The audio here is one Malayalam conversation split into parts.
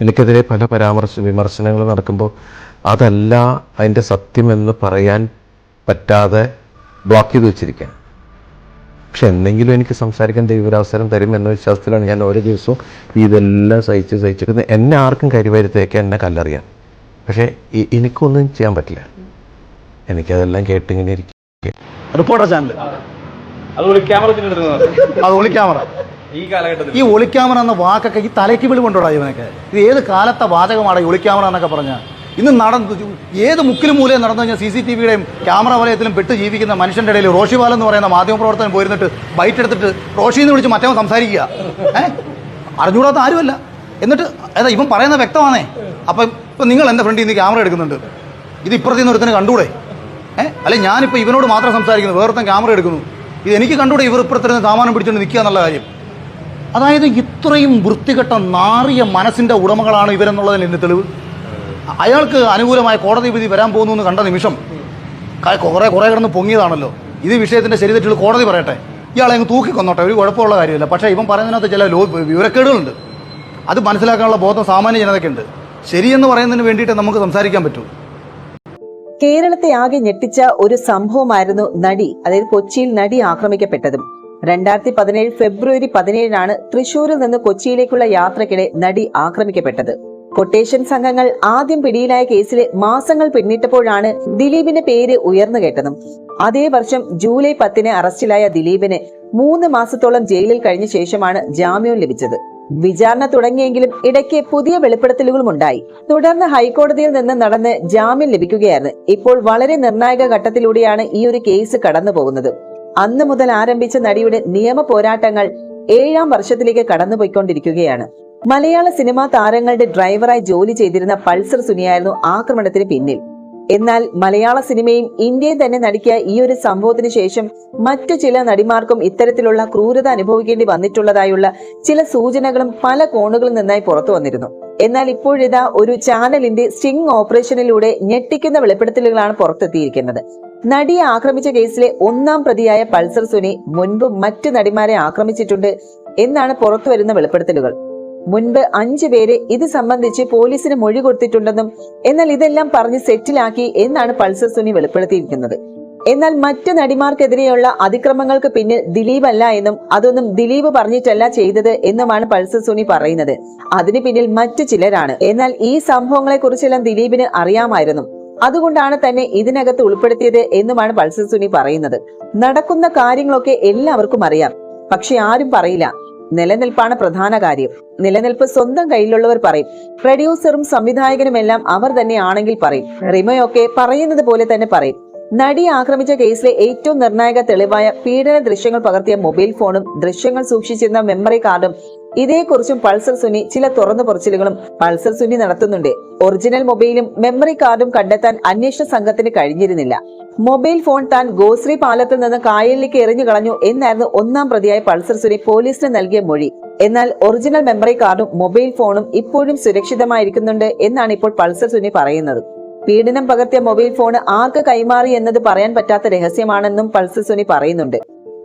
എനിക്കെതിരെ പല പരാമർശ വിമർശനങ്ങൾ നടക്കുമ്പോൾ അതല്ല അതിന്റെ സത്യമെന്ന് പറയാൻ പറ്റാതെ ബ്ലോക്ക് ചെയ്ത് വെച്ചിരിക്കുകയാണ് പക്ഷെ എന്തെങ്കിലും എനിക്ക് സംസാരിക്കാൻ ദൈവൊരവസരം തരും എന്ന വിശ്വാസത്തിലാണ് ഞാൻ ഓരോ ദിവസവും ഇതെല്ലാം സഹിച്ച് സഹിച്ച് എന്നെ ആർക്കും കരിവരുത്തേക്ക് എന്നെ കല്ലറിയാം. പക്ഷേ എനിക്കൊന്നും ചെയ്യാൻ പറ്റില്ല. എനിക്കതെല്ലാം കേട്ടിങ്ങനെ ഇരിക്കും. റിപ്പോർട്ടർ ചാനൽ അത് ക്യാമറ ഈ കാലഘട്ടത്തിൽ ഈ എന്ന വാക്കൊക്കെ ഈ തലയ്ക്ക് വിളി ഇവനൊക്കെ. ഇത് ഏത് കാലത്തെ വാചകമാണ് ഈ ഒളിക്യാമറ എന്നൊക്കെ പറഞ്ഞാൽ ഇന്ന് നടന്ന് ഏത് മുക്കിലും മൂലയും നടന്നു കഴിഞ്ഞാൽ സി സി ടി വിയുടെയും ക്യാമറ വലയത്തിലും പെട്ട് ജീവിക്കുന്ന മനുഷ്യന്റെ ഇടയിൽ റോഷിപാലം എന്ന് പറയുന്ന മാധ്യമപ്രവർത്തകൻ പോയിരുന്നിട്ട് ബൈറ്റ് എടുത്തിട്ട് റോഷി എന്ന് വിളിച്ച് മറ്റവൻ സംസാരിക്കുക. ഏഹ് അറിഞ്ഞുകൂടാത്ത ആരുമല്ല. എന്നിട്ട് അതാ ഇവൻ പറയുന്ന വ്യക്തമാണേ. അപ്പം ഇപ്പം നിങ്ങൾ എന്റെ ഫ്രണ്ടിൽ നിന്ന് ക്യാമറ എടുക്കുന്നുണ്ട്. ഇത് ഇപ്പുറത്തു നിന്ന് ഒരുത്തനെ കണ്ടൂടെ? ഏഹ് അല്ലെ ഞാനിപ്പോൾ ഇവനോട് മാത്രം സംസാരിക്കുന്നു. വേറൊരുത്തൻ ക്യാമറ എടുക്കുന്നു. ഇത് എനിക്ക് കണ്ടൂടെ ഇവർ ഇപ്പുറത്തിരുന്ന് സാമാനം പിടിച്ചുകൊണ്ട് നിൽക്കുക എന്നുള്ള കാര്യം. അതായത് ഇത്രയും വൃത്തികെട്ട നാറിയ മനസ്സിന്റെ ഉടമകളാണ് ഇവരെന്നുള്ളതിന് എന്റെ തെളിവ്? അയാൾക്ക് അനുകൂലമായ കോടതി വിധി വരാൻ പോകുന്നു എന്ന് കണ്ട നിമിഷം കുറേ കുറേ കിടന്ന് പൊങ്ങിയതാണല്ലോ. ഇത് വിഷയത്തിന്റെ ശരി തെറ്റുകൾ കോടതി പറയട്ടെ. ഇയാളെ അങ്ങ് തൂക്കിക്കൊന്നോട്ടെ. ഒരു കുഴപ്പമുള്ള കാര്യമില്ല. പക്ഷേ ഇവൻ പറയുന്നതിനകത്ത് ചില ലോ വിവരക്കേടുകളുണ്ട്. അത് മനസ്സിലാക്കാനുള്ള ബോധം സാമാന്യ ജനതയ്ക്കുണ്ട്. ശരിയെന്ന് പറയുന്നതിന് വേണ്ടിയിട്ട് നമുക്ക് സംസാരിക്കാൻ പറ്റൂ. കേരളത്തെ ആകെ ഞെട്ടിച്ച ഒരു സംഭവമായിരുന്നു നടി അതായത് കൊച്ചിയിൽ നടി ആക്രമിക്കപ്പെട്ടതും. രണ്ടായിരത്തി പതിനേഴ് ഫെബ്രുവരി പതിനേഴിനാണ് തൃശൂരിൽ നിന്ന് കൊച്ചിയിലേക്കുള്ള യാത്രക്കിടെ നടി ആക്രമിക്കപ്പെട്ടത്. കൊട്ടേഷൻ സംഘങ്ങൾ ആദ്യം പിടിയിലായ കേസിലെ മാസങ്ങൾ പിന്നിട്ടപ്പോഴാണ് ദിലീപിന്റെ പേര് ഉയർന്നു കേട്ടതും. അതേ വർഷം ജൂലൈ പത്തിന് അറസ്റ്റിലായ ദിലീപിന് മൂന്ന് മാസത്തോളം ജയിലിൽ കഴിഞ്ഞ ശേഷമാണ് ജാമ്യം ലഭിച്ചത്. വിചാരണ തുടങ്ങിയെങ്കിലും ഇടയ്ക്ക് പുതിയ വെളിപ്പെടുത്തലുകളും ഉണ്ടായി തുടർന്ന് ഹൈക്കോടതിയിൽ നിന്ന് നടന്ന് ജാമ്യം ലഭിക്കുകയായിരുന്നു. ഇപ്പോൾ വളരെ നിർണായക ഘട്ടത്തിലൂടെയാണ് ഈ ഒരു കേസ് കടന്നു പോകുന്നത് അന്ന് മുതൽ ആരംഭിച്ച നടിയുടെ നിയമ പോരാട്ടങ്ങൾ ഏഴാം വർഷത്തിലേക്ക് കടന്നുപോയിക്കൊണ്ടിരിക്കുകയാണ്. മലയാള സിനിമാ താരങ്ങളുടെ ഡ്രൈവറായി ജോലി ചെയ്തിരുന്ന പൾസർ സുനിയായിരുന്നു ആക്രമണത്തിന് പിന്നിൽ. എന്നാൽ മലയാള സിനിമയും ഇന്ത്യയും തന്നെ നടിക്കുക ഈ ഒരു സംഭവത്തിന് ശേഷം മറ്റു ചില നടിമാർക്കും ഇത്തരത്തിലുള്ള ക്രൂരത അനുഭവിക്കേണ്ടി വന്നിട്ടുള്ളതായുള്ള ചില സൂചനകളും പല കോണുകളിൽ നിന്നായി പുറത്തു വന്നിരുന്നു. എന്നാൽ ഇപ്പോഴിതാ ഒരു ചാനലിന്റെ സ്റ്റിംഗ് ഓപ്പറേഷനിലൂടെ ഞെട്ടിക്കുന്ന വെളിപ്പെടുത്തലുകളാണ് പുറത്തെത്തിയിരിക്കുന്നത്. നടിയെ ആക്രമിച്ച കേസിലെ ഒന്നാം പ്രതിയായ പൾസർ സുനി മുൻപ് മറ്റു നടിമാരെ ആക്രമിച്ചിട്ടുണ്ട് എന്നാണ് പുറത്തുവരുന്ന വെളിപ്പെടുത്തലുകൾ. മുൻപ് അഞ്ചു പേരെ ഇത് സംബന്ധിച്ച് പോലീസിന് മൊഴി കൊടുത്തിട്ടുണ്ടെന്നും എന്നാൽ ഇതെല്ലാം പറഞ്ഞ് സെറ്റിലാക്കി എന്നാണ് പൾസർ സുനി വെളിപ്പെടുത്തിയിരിക്കുന്നത്. എന്നാൽ മറ്റു നടിമാർക്കെതിരെയുള്ള അതിക്രമങ്ങൾക്ക് പിന്നിൽ ദിലീപ് അല്ല എന്നും അതൊന്നും ദിലീപ് പറഞ്ഞിട്ടല്ല ചെയ്തത് എന്നുമാണ് പൾസർ സുനി പറയുന്നത്. അതിന് പിന്നിൽ മറ്റു ചിലരാണ്. എന്നാൽ ഈ സംഭവങ്ങളെ കുറിച്ചെല്ലാം ദിലീപിന് അറിയാമായിരുന്നു. അതുകൊണ്ടാണ് തന്നെ ഇതിനകത്ത് ഉൾപ്പെടുത്തിയത് എന്നുമാണ് പൾസർ സുനി പറയുന്നത്. നടക്കുന്ന കാര്യങ്ങളൊക്കെ എല്ലാവർക്കും അറിയാം. പക്ഷെ ആരും പറയില്ല. നിലനിൽപ്പാണ് പ്രധാന കാര്യം. നിലനിൽപ്പ് സ്വന്തം കയ്യിലുള്ളവർ പറയും. പ്രൊഡ്യൂസറും സംവിധായകനും എല്ലാം അവർ തന്നെയാണെങ്കിൽ പറയും. റിമയൊക്കെ പറയുന്നത് പോലെ തന്നെ പറയും. നടിയെ ആക്രമിച്ച കേസിലെ ഏറ്റവും നിർണായക തെളിവായ പീഡന ദൃശ്യങ്ങൾ പകർത്തിയ മൊബൈൽ ഫോണും ദൃശ്യങ്ങൾ സൂക്ഷിച്ചിരുന്ന മെമ്മറി കാർഡും. ഇതേക്കുറിച്ചും പൾസർ സുനി ചില തുറന്നു പറച്ചിലുകളും പൾസർ സുനി നടത്തുന്നുണ്ട്. ഒറിജിനൽ മൊബൈലും മെമ്മറി കാർഡും കണ്ടെത്താൻ അന്വേഷണ സംഘത്തിന് കഴിഞ്ഞിരുന്നില്ല. മൊബൈൽ ഫോൺ താൻ ഗോശ്രീ പാലത്തിൽ നിന്ന് കായലിലേക്ക് എറിഞ്ഞു കളഞ്ഞു എന്നായിരുന്നു ഒന്നാം പ്രതിയായ പൾസർ സുനി പോലീസിന് നൽകിയ മൊഴി. എന്നാൽ ഒറിജിനൽ മെമ്മറി കാർഡും മൊബൈൽ ഫോണും ഇപ്പോഴും സുരക്ഷിതമായിരിക്കുന്നുണ്ട് എന്നാണ് ഇപ്പോൾ പൾസർ സുനി പറയുന്നത്. പീഡനം പകർത്തിയ മൊബൈൽ ഫോൺ ആർക്ക് കൈമാറി എന്നത് പറയാൻ പറ്റാത്ത രഹസ്യമാണെന്നും പൾസർ സുനി പറയുന്നുണ്ട്.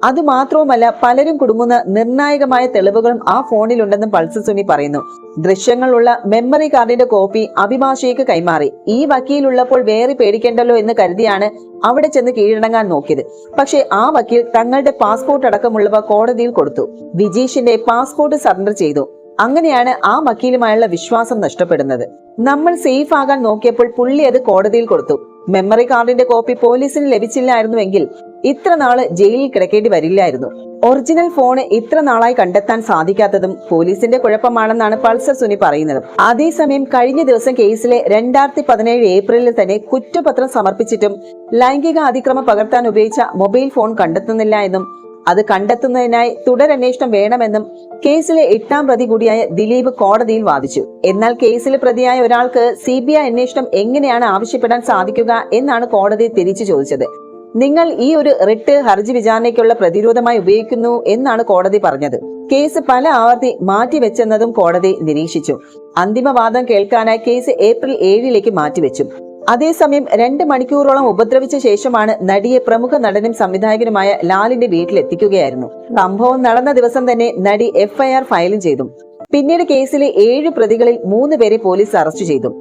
അതുമാത്രവുമല്ല പലരും കുടുങ്ങുന്ന നിർണായകമായ തെളിവുകളും ആ ഫോണിലുണ്ടെന്നും പൾസർ സുനി പറയുന്നു. ദൃശ്യങ്ങളുള്ള മെമ്മറി കാർഡിന്റെ കോപ്പി അഭിഭാഷയ്ക്ക് കൈമാറി. ഈ വക്കീലുള്ളപ്പോൾ വേറെ പേടിക്കേണ്ടല്ലോ എന്ന് കരുതിയാണ് അവിടെ ചെന്ന് കീഴടങ്ങാൻ നോക്കിയത്. പക്ഷേ ആ വക്കീൽ തങ്ങളുടെ പാസ്പോർട്ട് അടക്കമുള്ളവ കോടതിയിൽ കൊടുത്തു. വിജീഷിന്റെ പാസ്പോർട്ട് സറണ്ടർ ചെയ്തു. അങ്ങനെയാണ് ആ വക്കീലുമായുള്ള വിശ്വാസം നഷ്ടപ്പെടുന്നത്. നമ്മൾ സേഫ് ആകാൻ നോക്കിയപ്പോൾ പുള്ളി അത് കോടതിയിൽ കൊടുത്തു. മെമ്മറി കാർഡിന്റെ കോപ്പി പോലീസിന് ലഭിച്ചില്ലായിരുന്നുവെങ്കിൽ ഇത്ര നാൾ ജയിലിൽ കിടക്കേണ്ടി വരില്ലായിരുന്നു. ഒറിജിനൽ ഫോൺ ഇത്ര നാളായി കണ്ടെത്താൻ സാധിക്കാത്തതും പോലീസിന്റെ കുഴപ്പമാണെന്നാണ് പൾസർ സുനി പറയുന്നത്. അതേസമയം കഴിഞ്ഞ ദിവസം കേസിലെ രണ്ടായിരത്തി പതിനേഴ് ഏപ്രിലിൽ തന്നെ കുറ്റപത്രം സമർപ്പിച്ചിട്ടും ലൈംഗിക അതിക്രമം പകർത്താൻ ഉപയോഗിച്ച മൊബൈൽ ഫോൺ കണ്ടെത്തുന്നില്ല എന്നും അത് കണ്ടെത്തുന്നതിനായി തുടരന്വേഷണം വേണമെന്നും കേസിലെ എട്ടാം പ്രതി കൂടിയായ ദിലീപ് കോടതിയിൽ വാദിച്ചു. എന്നാൽ കേസിലെ പ്രതിയായ ഒരാൾക്ക് സി ബി ഐ അന്വേഷണം എങ്ങനെയാണ് ആവശ്യപ്പെടാൻ സാധിക്കുക എന്നാണ് കോടതി തിരിച്ചു ചോദിച്ചത്. നിങ്ങൾ ഈ ഒരു റിട്ട് ഹർജി വിചാരണയ്ക്കുള്ള പ്രതിരോധമായി ഉപയോഗിക്കുന്നു എന്നാണ് കോടതി പറഞ്ഞത്. കേസ് പല ആവർത്തി മാറ്റിവെച്ചെന്നതും കോടതി നിരീക്ഷിച്ചു. അന്തിമവാദം കേൾക്കാനായി കേസ് ഏപ്രിൽ ഏഴിലേക്ക് മാറ്റിവെച്ചു. അതേസമയം രണ്ട് മണിക്കൂറോളം ഉപദ്രവിച്ച ശേഷമാണ് നടിയെ പ്രമുഖ നടനും സംവിധായകനുമായ ലാലിന്റെ വീട്ടിലെത്തിക്കുകയായിരുന്നു. സംഭവം നടന്ന ദിവസം തന്നെ നടി എഫ്ഐആർ ഫയലും ചെയ്തു. പിന്നീട് കേസിലെ ഏഴ് പ്രതികളിൽ മൂന്ന് പേരെ പോലീസ് അറസ്റ്റ് ചെയ്തു.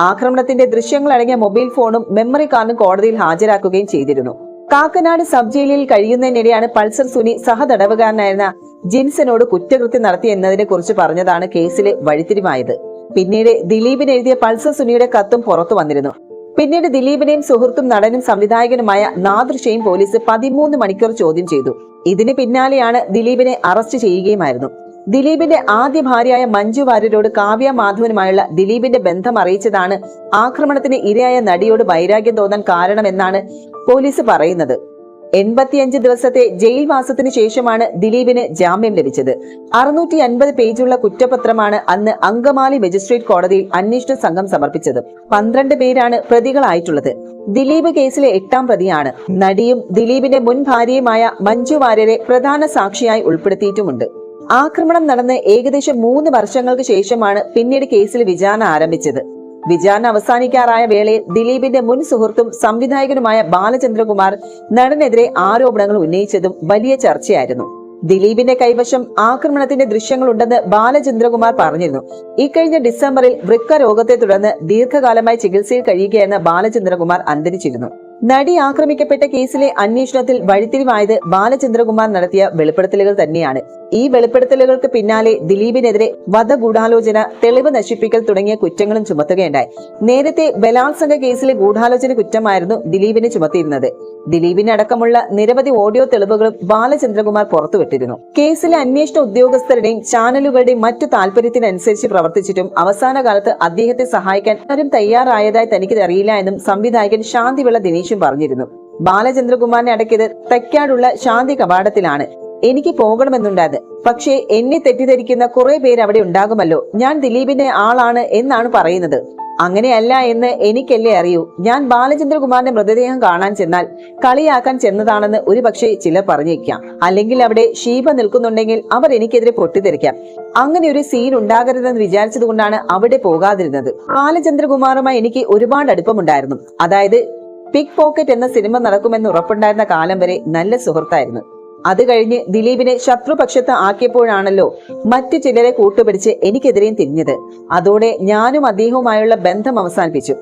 ആക്രമണത്തിന്റെ ദൃശ്യങ്ങൾ അടങ്ങിയ മൊബൈൽ ഫോണും മെമ്മറി കാർഡും കോടതിയിൽ ഹാജരാക്കുകയും ചെയ്തിരുന്നു. കാക്കനാട് സബ് ജയിലിൽ കഴിയുന്നതിനിടെയാണ് പൾസർ സുനി സഹതടവുകാരനായിരുന്ന ജിൻസനോട് കുറ്റകൃത്യം നടത്തി എന്നതിനെ കുറിച്ച് പറഞ്ഞതാണ് കേസിലെ വഴിത്തിരിവായത്. പിന്നീട് ദിലീപിന് എഴുതിയ പൾസർ സുനിയുടെ കത്തും പുറത്തു വന്നിരുന്നു. പിന്നീട് ദിലീപിനെയും സുഹൃത്തും നടനും സംവിധായകനുമായ നാദൃശയും പോലീസ് പതിമൂന്ന് മണിക്കൂർ ചോദ്യം ചെയ്തു. ഇതിന് പിന്നാലെയാണ് ദിലീപിനെ അറസ്റ്റ് ചെയ്യുകയുമായിരുന്നു. ദിലീപിന്റെ ആദ്യ ഭാര്യയായ മഞ്ജു വാര്യരോട് കാവ്യ മാധവനുമായുള്ള ദിലീപിന്റെ ബന്ധം അറിയിച്ചതാണ് ആക്രമണത്തിന് ഇരയായ നടിയോട് വൈരാഗ്യം തോന്നാൻ കാരണമെന്നാണ് പോലീസ് പറയുന്നത്. എൺപത്തിയഞ്ച് ദിവസത്തെ ജയിൽ വാസത്തിന് ശേഷമാണ് ദിലീപിന് ജാമ്യം ലഭിച്ചത്. അറുന്നൂറ്റി അൻപത് പേജുള്ള കുറ്റപത്രമാണ് അന്ന് അങ്കമാലി മജിസ്ട്രേറ്റ് കോടതിയിൽ അന്വേഷണ സംഘം സമർപ്പിച്ചത്. പന്ത്രണ്ട് പേരാണ് പ്രതികളായിട്ടുള്ളത്. ദിലീപ് കേസിലെ എട്ടാം പ്രതിയാണ്. നടിയും ദിലീപിന്റെ മുൻ ഭാര്യയുമായ മഞ്ജു വാര്യരെ പ്രധാന സാക്ഷിയായി ഉൾപ്പെടുത്തിയിട്ടുമുണ്ട്. ആക്രമണം നടന്ന് ഏകദേശം മൂന്ന് വർഷങ്ങൾക്ക് ശേഷമാണ് പിന്നീട് കേസിൽ വിചാരണ ആരംഭിച്ചത്. വിചാരണ അവസാനിക്കാറായ വേളയിൽ ദിലീപിന്റെ മുൻ സുഹൃത്തും സംവിധായകനുമായ ബാലചന്ദ്രകുമാർ നടനെതിരെ ആരോപണങ്ങൾ ഉന്നയിച്ചതും വലിയ ചർച്ചയായിരുന്നു. ദിലീപിന്റെ കൈവശം ആക്രമണത്തിന്റെ ദൃശ്യങ്ങളുണ്ടെന്ന് ബാലചന്ദ്രകുമാർ പറഞ്ഞിരുന്നു. ഇക്കഴിഞ്ഞ ഡിസംബറിൽ വൃക്ക രോഗത്തെ തുടർന്ന് ദീർഘകാലമായി ചികിത്സയിൽ കഴിയുകയെന്ന ബാലചന്ദ്രകുമാർ അന്തരിച്ചിരുന്നു. നടി ആക്രമിക്കപ്പെട്ട കേസിലെ അന്വേഷണത്തിൽ വഴിത്തിരിവായത് ബാലചന്ദ്രകുമാർ നടത്തിയ വെളിപ്പെടുത്തലുകൾ തന്നെയാണ്. ഈ വെളിപ്പെടുത്തലുകൾക്ക് പിന്നാലെ ദിലീപിനെതിരെ വധഗൂഢാലോചന തെളിവ് നശിപ്പിക്കൽ തുടങ്ങിയ കുറ്റങ്ങളും ചുമത്തുകയുണ്ടായി. നേരത്തെ ബലാത്സംഗ കേസിലെ ഗൂഢാലോചന കുറ്റമായിരുന്നു ദിലീപിനെ ചുമത്തിയിരുന്നത്. ദിലീപിന് അടക്കമുള്ള നിരവധി ഓഡിയോ തെളിവുകളും ബാലചന്ദ്രകുമാർ പുറത്തുവിട്ടിരുന്നു. കേസിലെ അന്വേഷണ ഉദ്യോഗസ്ഥരുടെയും ചാനലുകളുടെയും മറ്റു താല്പര്യത്തിനനുസരിച്ച് പ്രവർത്തിച്ചിട്ടും അവസാന കാലത്ത് അദ്ദേഹത്തെ സഹായിക്കാൻ ആരും തയ്യാറായതായി തനിക്ക് അറിയില്ല എന്നും സംവിധായകൻ ശാന്തിവിള ദിനേശും പറഞ്ഞിരുന്നു. ബാലചന്ദ്രകുമാറിനെ അടക്കിയത് തെക്കാടുള്ള ശാന്തി കവാടത്തിലാണ്. എനിക്ക് പോകണമെന്നുണ്ടായത്. പക്ഷേ എന്നെ തെറ്റിദ്ധരിക്കുന്ന കുറെ പേര് അവിടെ ഉണ്ടാകുമല്ലോ. ഞാൻ ദിലീപിന്റെ ആളാണ് എന്നാണ് പറയുന്നത്. അങ്ങനെയല്ല എന്ന് എനിക്കല്ലേ അറിയൂ. ഞാൻ ബാലചന്ദ്രകുമാറിന്റെ മൃതദേഹം കാണാൻ ചെന്നാൽ കളിയാക്കാൻ ചെന്നതാണെന്ന് ഒരു പക്ഷേ ചിലർ പറഞ്ഞേക്കാം. അല്ലെങ്കിൽ അവിടെ ഷീബ നിൽക്കുന്നുണ്ടെങ്കിൽ അവർ എനിക്കെതിരെ പൊട്ടിത്തെറിക്കാം. അങ്ങനെ ഒരു സീൻ ഉണ്ടാകരുതെന്ന് വിചാരിച്ചത് കൊണ്ടാണ് അവിടെ പോകാതിരുന്നത്. ബാലചന്ദ്രകുമാറുമായി എനിക്ക് ഒരുപാട് അടുപ്പമുണ്ടായിരുന്നു. അതായത് പിക് പോക്കറ്റ് എന്ന സിനിമ നടക്കുമെന്ന് ഉറപ്പുണ്ടായിരുന്ന കാലം വരെ നല്ല സുഹൃത്തായിരുന്നു. അത് കഴിഞ്ഞ് ദിലീപിനെ ശത്രുപക്ഷത്ത് ആക്കിയപ്പോഴാണല്ലോ മറ്റു ചിലരെ കൂട്ടുപിടിച്ച് എനിക്കെതിരെയും തിരിഞ്ഞത്. അതോടെ ഞാനും അദ്ദേഹവുമായുള്ള ബന്ധം അവസാനിപ്പിച്ചു.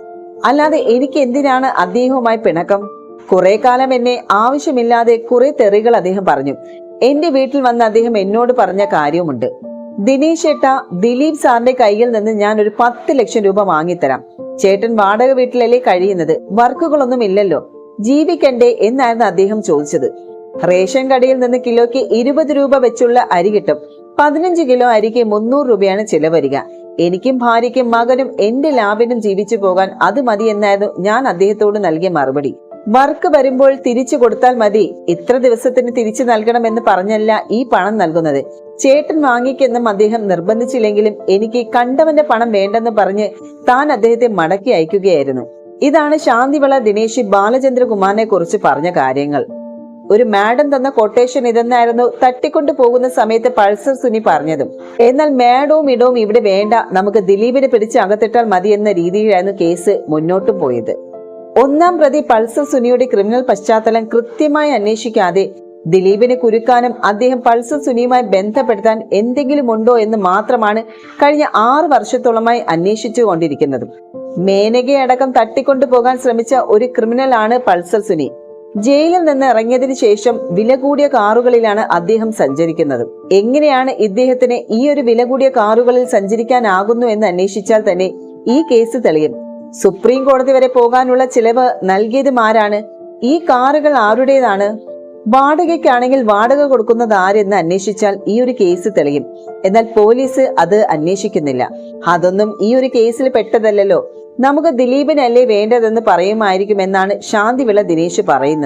അല്ലാതെ എനിക്ക് എന്തിനാണ് അദ്ദേഹവുമായി പിണക്കം? കുറെ കാലം എന്നെ ആവശ്യമില്ലാതെ കുറെ തെറികൾ അദ്ദേഹം പറഞ്ഞു. എന്റെ വീട്ടിൽ വന്ന അദ്ദേഹം എന്നോട് പറഞ്ഞ കാര്യവുമുണ്ട്. ദിനേശ് ഏട്ട ദിലീപ് സാറിന്റെ കയ്യിൽ നിന്ന് ഞാൻ ഒരു പത്ത് ലക്ഷം രൂപ വാങ്ങിത്തരാം. ചേട്ടൻ വാടക വീട്ടിലല്ലേ കഴിയുന്നത്? വർക്കുകളൊന്നും ഇല്ലല്ലോ. ജീവിക്കണ്ടേ എന്നായിരുന്നു അദ്ദേഹം ചോദിച്ചത്. റേഷൻ കടയിൽ നിന്ന് കിലോയ്ക്ക് ഇരുപത് രൂപ വെച്ചുള്ള അരി കിട്ടും. പതിനഞ്ച് കിലോ അരിക്ക് മുന്നൂറ് രൂപയാണ് ചിലവരിക. എനിക്കും ഭാര്യയ്ക്കും മകനും എന്റെ ലാഭിനും ജീവിച്ചു പോകാൻ അത് മതി എന്നായിരുന്നു ഞാൻ അദ്ദേഹത്തോട് നൽകിയ മറുപടി. വർക്ക് വരുമ്പോൾ തിരിച്ചു കൊടുത്താൽ മതി. ഇത്ര ദിവസത്തിന് തിരിച്ചു നൽകണമെന്ന് പറഞ്ഞല്ല ഈ പണം നൽകുന്നത്. ചേട്ടൻ വാങ്ങിക്കെന്നും അദ്ദേഹം നിർബന്ധിച്ചില്ലെങ്കിലും എനിക്ക് കണ്ടവന്റെ പണം വേണ്ടെന്ന് പറഞ്ഞ് താൻ അദ്ദേഹത്തെ മടക്കി അയക്കുകയായിരുന്നു. ഇതാണ് ശാന്തിവിള ദിനേശി ബാലചന്ദ്രകുമാറിനെ കുറിച്ച് പറഞ്ഞ കാര്യങ്ങൾ. ഒരു മാഡം തന്ന കൊട്ടേഷൻ ഇതെന്നായിരുന്നു തട്ടിക്കൊണ്ടു പോകുന്ന സമയത്ത് പൾസർ സുനി പറഞ്ഞതും. എന്നാൽ മാഡവും ഇടവും ഇവിടെ വേണ്ട നമുക്ക് ദിലീപിനെ പിടിച്ച് അകത്തിട്ടാൽ മതി എന്ന രീതിയിലായിരുന്നു കേസ് മുന്നോട്ടു പോയത്. ഒന്നാം പ്രതി പൾസർ സുനിയുടെ ക്രിമിനൽ പശ്ചാത്തലം കൃത്യമായി അന്വേഷിക്കാതെ ദിലീപിനെ കുരുക്കാനും അദ്ദേഹം പൾസർ സുനിയുമായി ബന്ധപ്പെടുത്താൻ എന്തെങ്കിലും ഉണ്ടോ എന്ന് മാത്രമാണ് കഴിഞ്ഞ ആറ് വർഷത്തോളമായി അന്വേഷിച്ചു കൊണ്ടിരിക്കുന്നത് മേനകയടക്കം തട്ടിക്കൊണ്ടു പോകാൻ ശ്രമിച്ച ഒരു ക്രിമിനൽ ആണ് പൾസർ സുനി. ജയിലിൽ നിന്ന് ഇറങ്ങിയതിന് ശേഷം വില കൂടിയ കാറുകളിലാണ് അദ്ദേഹം സഞ്ചരിക്കുന്നത്. എങ്ങനെയാണ് ഇദ്ദേഹത്തിന് ഈ ഒരു വില കൂടിയ കാറുകളിൽ സഞ്ചരിക്കാനാകുന്നു എന്ന് അന്വേഷിച്ചാൽ തന്നെ ഈ കേസ് തെളിയും. സുപ്രീം കോടതി വരെ പോകാനുള്ള ചിലവ് നൽകിയതും ആരാണ്? ഈ കാറുകൾ ആരുടേതാണ്? വാടകയ്ക്കാണെങ്കിൽ വാടക കൊടുക്കുന്നത് ആരെന്ന് അന്വേഷിച്ചാൽ ഈ ഒരു കേസ് തെളിയും. എന്നാൽ പോലീസ് അത് അന്വേഷിക്കുന്നില്ല. അതൊന്നും ഈ ഒരു കേസിൽ പെട്ടതല്ലല്ലോ. നമുക്ക് ദിലീപിനല്ലേ വേണ്ടതെന്ന് പറയുമായിരിക്കുമെന്നാണ് ശാന്തിവിള ദിനേശ് പറയുന്നത്.